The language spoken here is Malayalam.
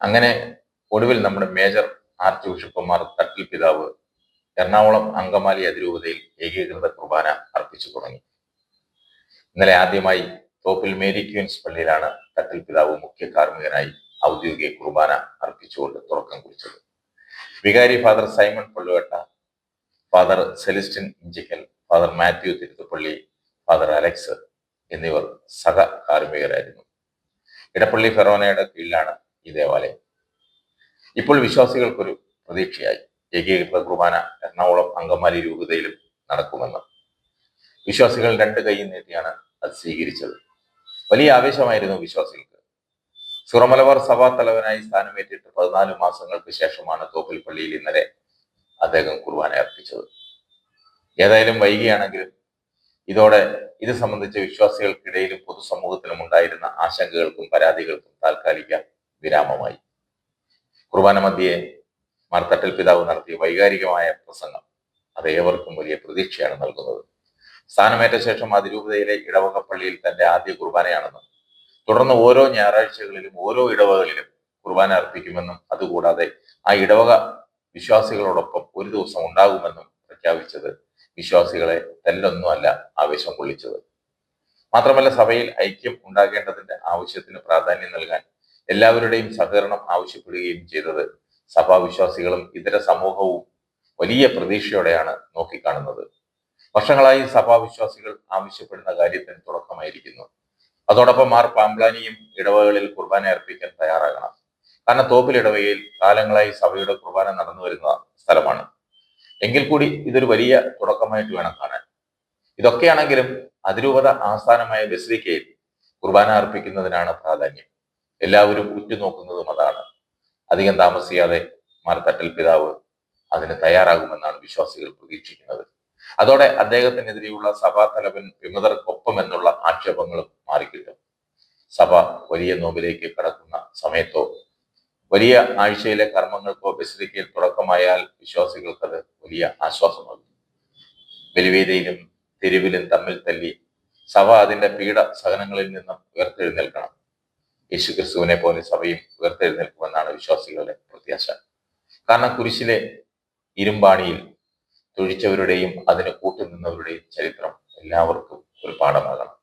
അങ്ങനെ ഒടുവിൽ നമ്മുടെ മേജർ ആർച്ച് ബിഷപ്പുമാർ തട്ടിൽ പിതാവ് എറണാകുളം അങ്കമാലി അതിരൂപതയിൽ ഏകീകൃത കുർബാന അർപ്പിച്ചു തുടങ്ങി. ഇന്നലെ ആദ്യമായി തോപ്പിൽ മേരി ക്യൂൻസ് പള്ളിയിലാണ് തട്ടിൽ പിതാവ് മുഖ്യ കാർമ്മികനായി ഔദ്യോഗിക കുർബാന അർപ്പിച്ചുകൊണ്ട് തുടക്കം കുറിച്ചത്. വികാരി father Simon Palluvetta father Celestine Inchikkal father Mathew Thiruthupally father Alex എന്നിവർ സഹ കാർമ്മികരായിരുന്നു ഇടപ്പള്ളി ഫെറോനയുടെ കീഴിലാണ് ഈ ഇപ്പോൾ വിശ്വാസികൾക്കൊരു പ്രതീക്ഷയായി. ഏകീകൃത കുർബാന എറണാകുളം അങ്കമാലി രൂപതയിലും നടക്കുമെന്ന്. വിശ്വാസികൾ രണ്ട് കൈ നീട്ടിയാണ് അത് സ്വീകരിച്ചത്. വലിയ ആവേശമായിരുന്നു വിശ്വാസികൾക്ക്. സുറമലബാർ സഭാ തലവനായി സ്ഥാനമേറ്റിട്ട് പതിനാല് മാസങ്ങൾക്ക് ശേഷമാണ് തോപ്പിൽ പള്ളിയിൽ ഇന്നലെ അദ്ദേഹം കുർബാന അർപ്പിച്ചത്. ഏതായാലും വൈകിയാണെങ്കിലും ഇതോടെ ഇത് സംബന്ധിച്ച് വിശ്വാസികൾക്കിടയിലും പൊതുസമൂഹത്തിലും ഉണ്ടായിരുന്ന ആശങ്കകൾക്കും പരാതികൾക്കും താൽക്കാലിക വിരാമമായി. കുർബാന മധ്യയെ മാർത്തട്ടൽ പിതാവ് നടത്തിയ വൈകാരികമായ പ്രസംഗം അത് ഏവർക്കും വലിയ പ്രതീക്ഷയാണ് നൽകുന്നത്. സ്ഥാനമേറ്റ ശേഷം അതിരൂപതയിലെ ഇടവക പള്ളിയിൽ തന്റെ ആദ്യ കുർബാനയാണെന്നും തുടർന്ന് ഓരോ ഞായറാഴ്ചകളിലും ഓരോ ഇടവകളിലും കുർബാന അർപ്പിക്കുമെന്നും അതുകൂടാതെ ആ ഇടവക വിശ്വാസികളോടൊപ്പം ഒരു ദിവസം ഉണ്ടാകുമെന്നും പ്രഖ്യാപിച്ചത് വിശ്വാസികളെ തെല്ലൊന്നുമല്ല ആവേശം കൊള്ളിച്ചത്. മാത്രമല്ല സഭയിൽ ഐക്യം ഉണ്ടാകേണ്ടതിന്റെ ആവശ്യത്തിന് പ്രാധാന്യം നൽകാൻ എല്ലാവരുടെയും സഹകരണം ആവശ്യപ്പെടുകയും ചെയ്തത് സഭാവിശ്വാസികളും ഇതര സമൂഹവും വലിയ പ്രതീക്ഷയോടെയാണ് നോക്കിക്കാണുന്നത്. വർഷങ്ങളായി സഭാവിശ്വാസികൾ ആവശ്യപ്പെടുന്ന കാര്യത്തിന് തുടക്കമായിരിക്കുന്നു. അതോടൊപ്പം മാർ പാമ്പ്ലാനിയും ഇടവകളിൽ കുർബാന അർപ്പിക്കാൻ തയ്യാറാകണം. കാരണം തോപ്പിൽ ഇടവകയിൽ കാലങ്ങളായി സഭയുടെ കുർബാന നടന്നു വരുന്ന സ്ഥലമാണ്. എങ്കിൽ കൂടി ഇതൊരു വലിയ തുടക്കമായിട്ട് വേണം കാണാൻ. ഇതൊക്കെയാണെങ്കിലും അതിരൂപത ആസ്ഥാനമായ ബസ്രിക്കയിൽ കുർബാന അർപ്പിക്കുന്നതിനാണ് പ്രാധാന്യം. എല്ലാവരും ഉറ്റുനോക്കുന്നതും അതാണ്. അധികം താമസിയാതെ മാർ തട്ടൽ പിതാവ് അതിന് തയ്യാറാകുമെന്നാണ് വിശ്വാസികൾ പ്രതീക്ഷിക്കുന്നത്. അതോടെ അദ്ദേഹത്തിനെതിരെയുള്ള സഭാ തലവൻ വിമതർക്കൊപ്പം എന്നുള്ള ആക്ഷേപങ്ങളും മാറിക്കിട്ടും. സഭ വലിയ നോമ്പിലേക്ക് കടക്കുന്ന സമയത്തോ വലിയ ആഴ്ചയിലെ കർമ്മങ്ങൾക്കോ ബസിലിക്കയിൽ തുടക്കമായാൽ വിശ്വാസികൾക്കത് വലിയ ആശ്വാസമാകും. ബലിവേദിയിലും തെരുവിലും തമ്മിൽ തല്ലി സഭ അതിന്റെ പീഡ സഹനങ്ങളിൽ നിന്നും ഉയർത്തെഴുന്നേൽക്കണം. യേശു ക്രിസ്തുവിനെ പോലെ സഭയും ഉയർത്തെഴുന്നേൽക്കുമെന്നാണ് വിശ്വാസികളുടെ പ്രത്യാശ. കാരണം കുരിശിലെ ഇരുമ്പാണിയിൽ തൊഴിച്ചവരുടെയും അതിന് കൂട്ടുനിന്നവരുടെയും ചരിത്രം എല്ലാവർക്കും ഒരു പാഠമാകണം.